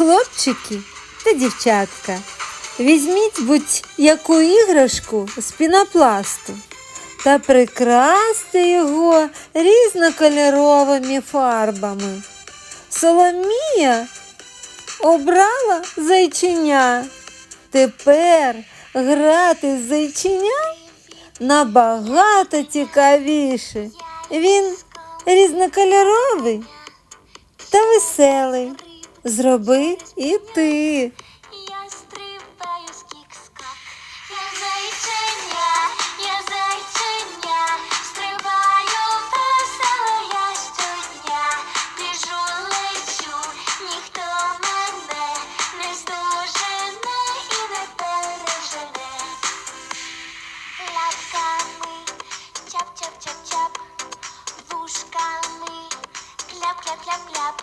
Хлопчики та дівчатка, візьміть будь-яку іграшку з пінопласту та прикрасьте його різнокольоровими фарбами. Соломія обрала зайчиня. Тепер грати з зайчиня набагато цікавіше. Він різнокольоровий та веселий. Зроби і ти. Я стрибаю з кік-скак. Я зайчиня, я зайчиня, стрибаю весело я щодня. Біжу, лечу, ніхто мене не здожене і не пережене. Лапками чап-чап-чап-чап, вушками кляп-кляп-кляп-кляп,